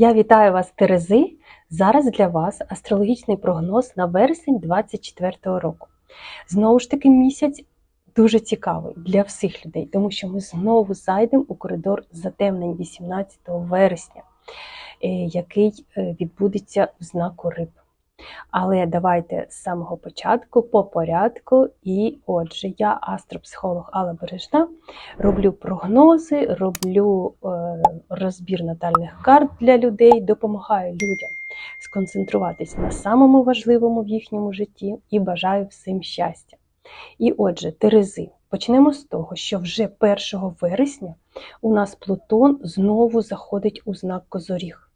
Я вітаю вас, Терези. Зараз для вас астрологічний прогноз на вересень 2024 року. Знову ж таки, місяць дуже цікавий для всіх людей, тому що ми знову зайдемо у коридор затемнень 18 вересня, е, який е, відбудеться в знаку риб. Але давайте з самого початку по порядку. І отже, я астропсихолог Алла Бережна, роблю прогнози, роблю е, розбір натальних карт для людей, допомагаю людям сконцентруватись на самому важливому в їхньому житті і бажаю всім щастя. І отже, Терези, почнемо з того, що вже 1 вересня у нас Плутон знову заходить у знак Козоріг.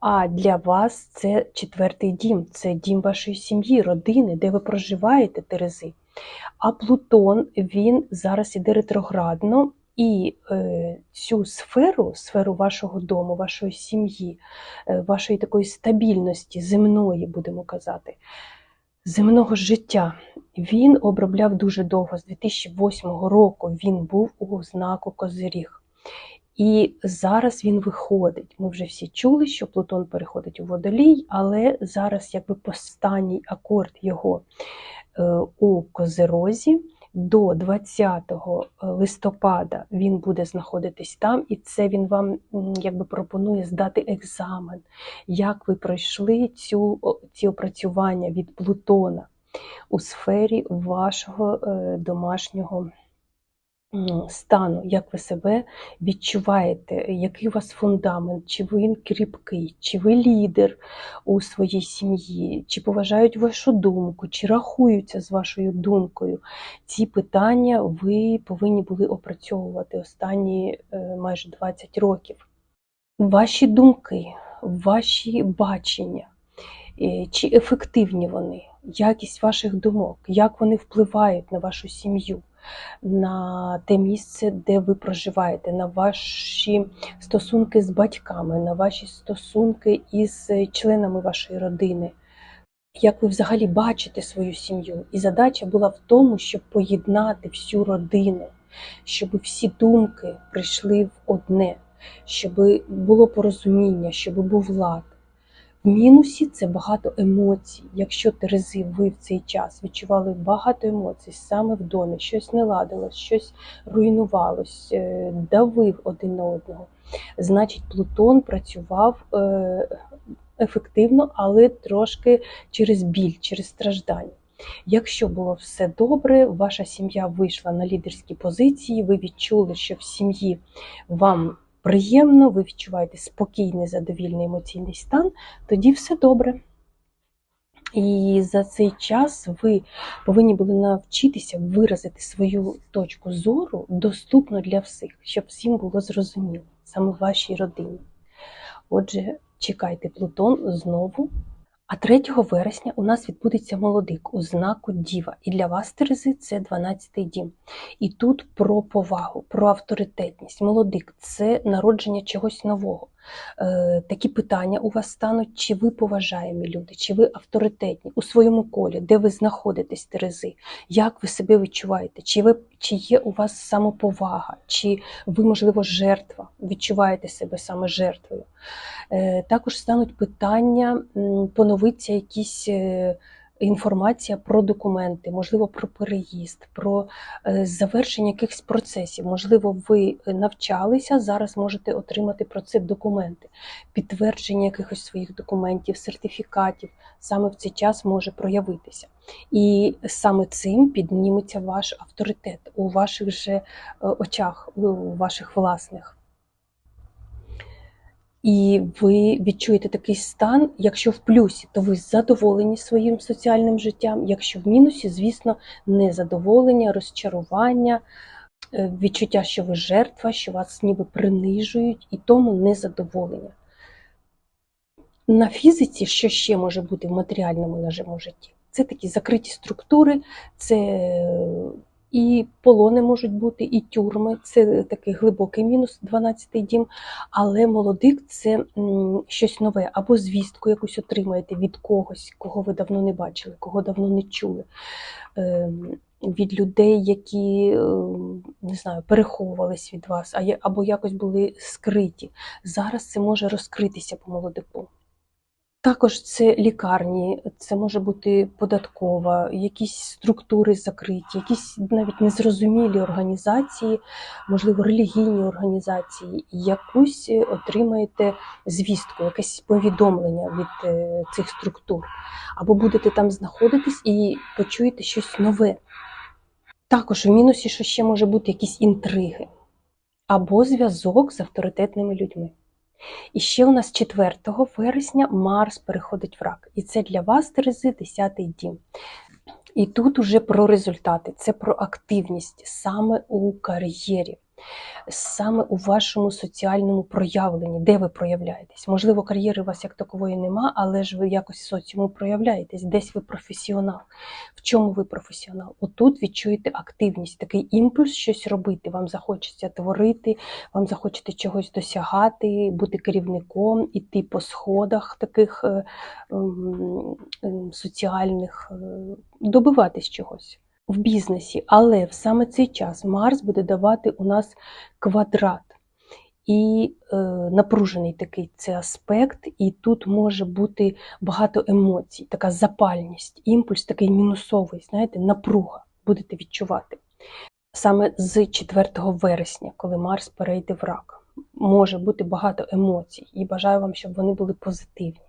А для вас це четвертий дім, це дім вашої сім'ї, родини, де ви проживаєте Терези. А Плутон він зараз іде ретроградно, і е, цю сферу, сферу вашого дому, вашої сім'ї, е, вашої такої стабільності, земної, будемо казати, земного життя, він обробляв дуже довго. З 2008 року він був у знаку Козиріг. І зараз він виходить. Ми вже всі чули, що Плутон переходить у водолій, але зараз якби останній акорд його е, у Козерозі. До 20 листопада він буде знаходитись там, і це він вам якби пропонує здати екзамен, як ви пройшли цю, ці опрацювання від Плутона у сфері вашого е, домашнього стану, як ви себе відчуваєте, який у вас фундамент, чи ви кріпкий, чи ви лідер у своїй сім'ї, чи поважають вашу думку, чи рахуються з вашою думкою. Ці питання ви повинні були опрацьовувати останні е, майже 20 років. Ваші думки, ваші бачення, е, чи ефективні вони, якість ваших думок, як вони впливають на вашу сім'ю на те місце, де ви проживаєте, на ваші стосунки з батьками, на ваші стосунки із членами вашої родини. Як ви взагалі бачите свою сім'ю? І задача була в тому, щоб поєднати всю родину, щоб всі думки прийшли в одне, щоб було порозуміння, щоб був лад. Мінусі це багато емоцій. Якщо Терези, ви в цей час відчували багато емоцій саме в домі, щось не ладилось, щось руйнувалось, е, давив один на одного, значить Плутон працював е, ефективно, але трошки через біль, через страждання. Якщо було все добре, ваша сім'я вийшла на лідерські позиції, ви відчули, що в сім'ї вам приємно, ви відчуваєте спокійний, задовільний емоційний стан, тоді все добре. І за цей час ви повинні були навчитися виразити свою точку зору доступно для всіх, щоб всім було зрозуміло, саме вашій родині. Отже, чекайте Плутон знову а 3 вересня у нас відбудеться молодик у знаку Діва. І для вас, Терези, це 12-й дім. І тут про повагу, про авторитетність. Молодик це народження чогось нового. Е, Такі питання у вас стануть, чи ви поважаємі люди, чи ви авторитетні у своєму колі, де ви знаходитесь, Терези, як ви себе відчуваєте, чи ви чи є у вас самоповага, чи ви, можливо, жертва, відчуваєте себе саме жертвою. Е, Також стануть питання, поновиться якісь. Інформація про документи, можливо, про переїзд, про е, завершення якихось процесів. Можливо, ви навчалися, зараз можете отримати про це документи, підтвердження якихось своїх документів, сертифікатів саме в цей час може проявитися. І саме цим підніметься ваш авторитет у ваших же е, очах, у ваших власних. І ви відчуєте такий стан, якщо в плюсі, то ви задоволені своїм соціальним життям, якщо в мінусі, звісно, незадоволення, розчарування, е, відчуття, що ви жертва, що вас ніби принижують, і тому незадоволення. На фізиці, що ще може бути в матеріальному нашому житті? Це такі закриті структури, це І полони можуть бути, і тюрми. Це такий глибокий мінус, 12-й дім. Але молодик це щось нове, або звістку якусь отримаєте від когось, кого ви давно не бачили, кого давно не чули. Ем, Від людей, які ем, не знаю, переховувались від вас, або якось були скриті. Зараз це може розкритися по молодику. Також це лікарні, це може бути податкова, якісь структури закриті, якісь навіть незрозумілі організації, можливо, релігійні організації. Якусь е, отримаєте звістку, якесь повідомлення від е, цих структур. Або будете там знаходитись і почуєте щось нове. Також в мінусі, що ще може бути якісь інтриги, або зв'язок з авторитетними людьми. І ще у нас 4 вересня Марс переходить в рак. І це для вас, Терези, 10-й дім. І тут уже про результати, це про активність саме у кар'єрі, саме у вашому соціальному проявленні, де ви проявляєтесь. Можливо, кар'єри у вас як такової нема, але ж ви якось соціуму проявляєтесь, десь ви професіонал. В чому ви професіонал? Отут відчуєте активність, такий імпульс щось робити. Вам захочеться творити, вам захочеться чогось досягати, бути керівником, іти по сходах таких е, ем, ем, соціальних, е, добиватись чогось в бізнесі. Але в саме цей час Марс буде давати у нас квадрат. І е, напружений такий це аспект, і тут може бути багато емоцій, така запальність, імпульс такий мінусовий, знаєте, напруга будете відчувати. Саме з 4 вересня, коли Марс перейде в рак, може бути багато емоцій, і бажаю вам, щоб вони були позитивні.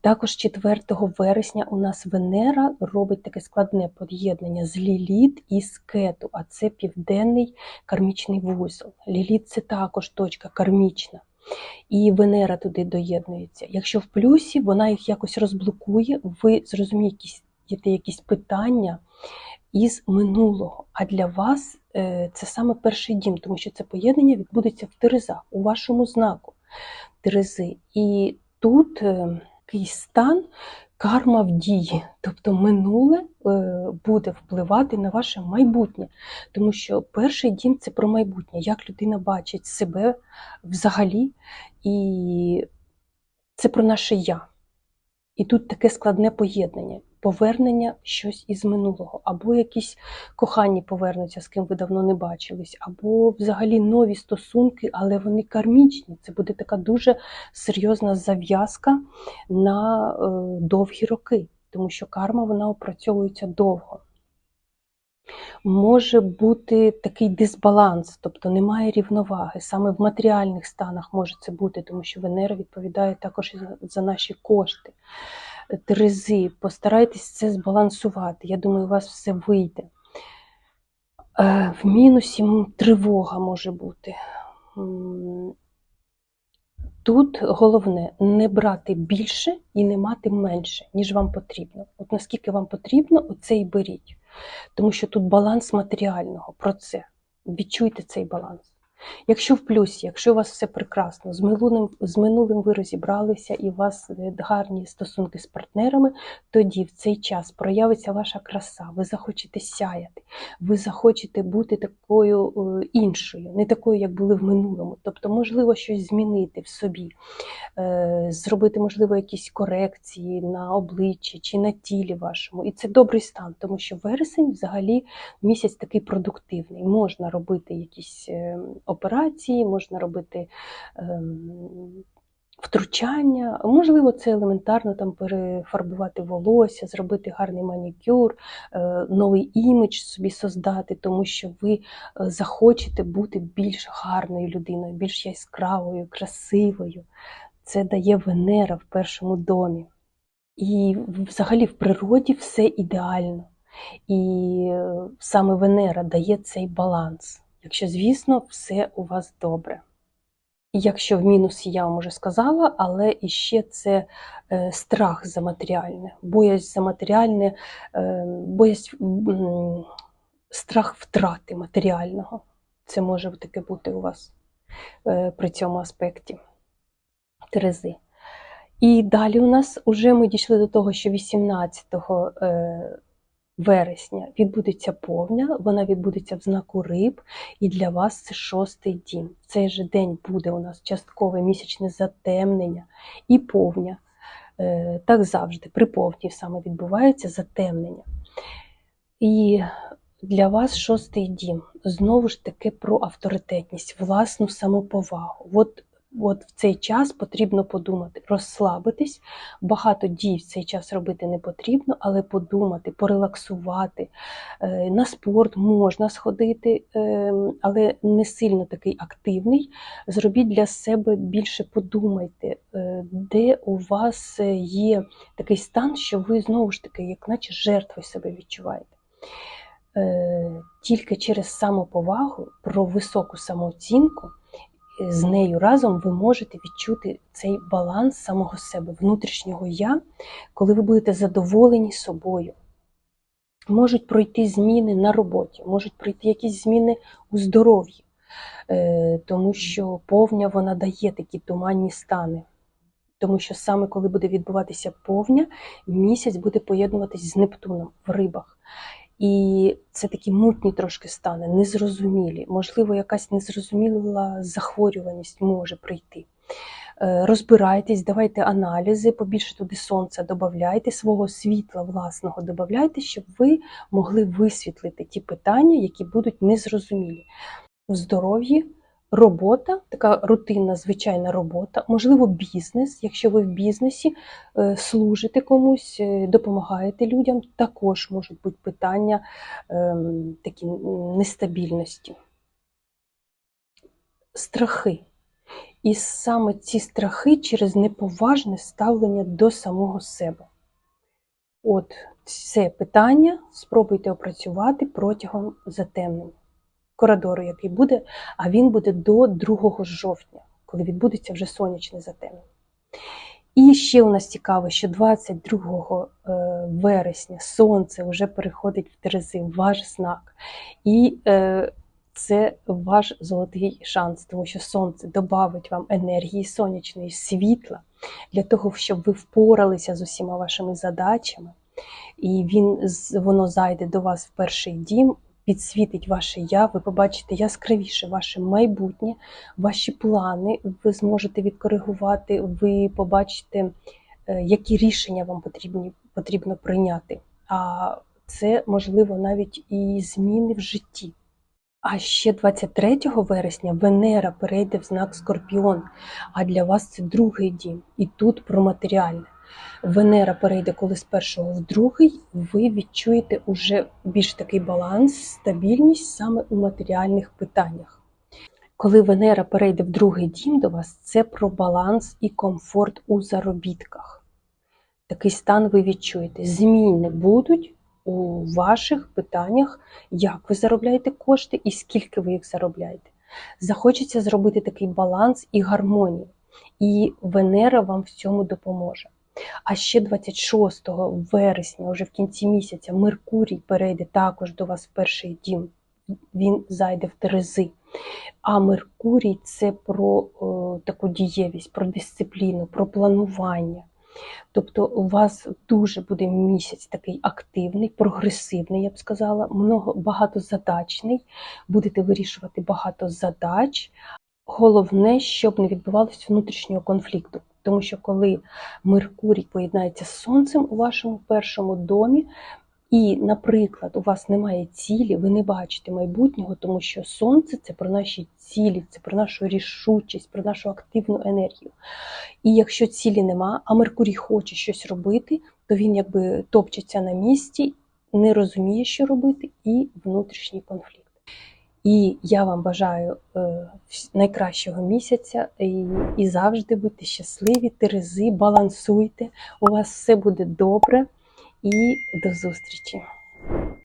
Також 4 вересня у нас Венера робить таке складне поєднання з Ліліт і з Кету, а це південний кармічний вузол. Ліліт це також точка кармічна. І Венера туди доєднується. Якщо в плюсі, вона їх якось розблокує, ви зрозумієте якісь питання із минулого. А для вас е, це саме перший дім, тому що це поєднання відбудеться в Терезах, у вашому знаку Терези. І тут такий стан карма в дії, тобто минуле е, буде впливати на ваше майбутнє, тому що перший дім це про майбутнє, як людина бачить себе взагалі, і це про наше я. І тут таке складне поєднання, повернення щось із минулого, або якісь кохані повернуться, з ким ви давно не бачились, або взагалі нові стосунки, але вони кармічні. Це буде така дуже серйозна зав'язка на е, довгі роки, тому що карма вона опрацьовується довго. Може бути такий дисбаланс, тобто немає рівноваги. Саме в матеріальних станах може це бути, тому що Венера відповідає також за, за наші кошти. Терези, постарайтесь це збалансувати. Я думаю, у вас все вийде. Е, В мінусі тривога може бути. Тут головне не брати більше і не мати менше, ніж вам потрібно. От наскільки вам потрібно, оце і беріть. Тому що тут баланс матеріального про це. Відчуйте цей баланс. Якщо в плюсі, якщо у вас все прекрасно, з минулим, з минулим ви розібралися і у вас е, гарні стосунки з партнерами, тоді в цей час проявиться ваша краса, ви захочете сяяти, ви захочете бути такою е, іншою, не такою, як були в минулому. Тобто, можливо, щось змінити в собі, е, зробити, можливо, якісь корекції на обличчі чи на тілі вашому. І це добрий стан, тому що вересень взагалі місяць такий продуктивний. Можна робити якісь операції, можна робити ем, втручання. Можливо, це елементарно там перефарбувати волосся, зробити гарний манікюр, е, новий імідж собі создати, тому що ви е, захочете бути більш гарною людиною, більш яскравою, красивою. Це дає Венера в першому домі. І взагалі в природі все ідеально. І е, саме Венера дає цей баланс. Якщо, звісно, все у вас добре. Якщо в мінусі я вам уже сказала, але іще це е, страх за матеріальне, боязнь за матеріальне, е, боязнь, страх втрати матеріального. Це може таке бути у вас е, при цьому аспекті Терези. І далі у нас вже ми дійшли до того, що 18 е, вересня відбудеться повня, вона відбудеться в знаку риб, і для вас це шостий дім. В цей же день буде у нас часткове місячне затемнення і повня. Е, Так завжди, при повні саме відбувається затемнення. І для вас шостий дім. Знову ж таки про авторитетність, власну самоповагу. От, от в цей час потрібно подумати, розслабитись. Багато дій в цей час робити не потрібно, але подумати, порелаксувати. Е, На спорт можна сходити, е, але не сильно такий активний. Зробіть для себе більше подумайте, е, де у вас є такий стан, що ви знову ж таки, як наче жертвою себе відчуваєте. Тільки через самоповагу, про високу самооцінку, з нею разом ви можете відчути цей баланс самого себе, внутрішнього я, коли ви будете задоволені собою. Можуть пройти зміни на роботі, можуть пройти якісь зміни у здоров'ї, Е, тому що повня вона дає такі туманні стани. Тому що саме коли буде відбуватися повня, місяць буде поєднуватись з Нептуном в рибах. І це такі мутні трошки стани, незрозумілі. Можливо, якась незрозуміла захворюваність може прийти. Е, Розбирайтесь, давайте аналізи, побільше туди сонця додавайте, свого світла власного додавайте, щоб ви могли висвітлити ті питання, які будуть незрозумілі. В здоров'ї робота, така рутинна, звичайна робота, можливо, бізнес. Якщо ви в бізнесі е, служите комусь, е, допомагаєте людям, також можуть бути питання ем, такі нестабільності. Страхи. І саме ці страхи через неповажне ставлення до самого себе. От це питання спробуйте опрацювати протягом затемнення коридору, який буде, а він буде до 2 жовтня, коли відбудеться вже сонячне затемнення. І ще у нас цікаво, що 22 е, вересня сонце вже переходить в Терези, ваш знак. І е, це ваш золотий шанс, тому що сонце додавить вам енергії сонячної світла для того, щоб ви впоралися з усіма вашими задачами. І він, воно зайде до вас в перший дім, підсвітить ваше я, ви побачите яскравіше ваше майбутнє, ваші плани, ви зможете відкоригувати, ви побачите, е, які рішення вам потрібні, потрібно прийняти. А це можливо навіть і зміни в житті. А ще 23 вересня Венера перейде в знак Скорпіон, а для вас це другий дім, і тут про матеріальне. Венера перейде коли з першого в другий, ви відчуєте уже більш такий баланс, стабільність саме у матеріальних питаннях. Коли Венера перейде в другий дім до вас, це про баланс і комфорт у заробітках. Такий стан ви відчуєте. Зміни будуть у ваших питаннях, як ви заробляєте кошти і скільки ви їх заробляєте. Захочеться зробити такий баланс і гармонію. І Венера вам в цьому допоможе. А ще 26 вересня, вже в кінці місяця, Меркурій перейде також до вас в перший дім. Він зайде в Терези. А Меркурій це про о, таку дієвість, про дисципліну, про планування. Тобто у вас дуже буде місяць такий активний, прогресивний, я б сказала, много, багатозадачний. Будете вирішувати багато задач. Головне, щоб не відбувалося внутрішнього конфлікту. Тому що коли Меркурій поєднається з Сонцем у вашому першому домі, і, наприклад, у вас немає цілі, ви не бачите майбутнього, тому що Сонце це про наші цілі, це про нашу рішучість, про нашу активну енергію. І якщо цілі нема, а Меркурій хоче щось робити, то він якби топчеться на місці, не розуміє, що робити, і внутрішній конфлікт. І я вам бажаю е, найкращого місяця. І, і завжди будьте щасливі, терези, балансуйте, у вас все буде добре. І до зустрічі!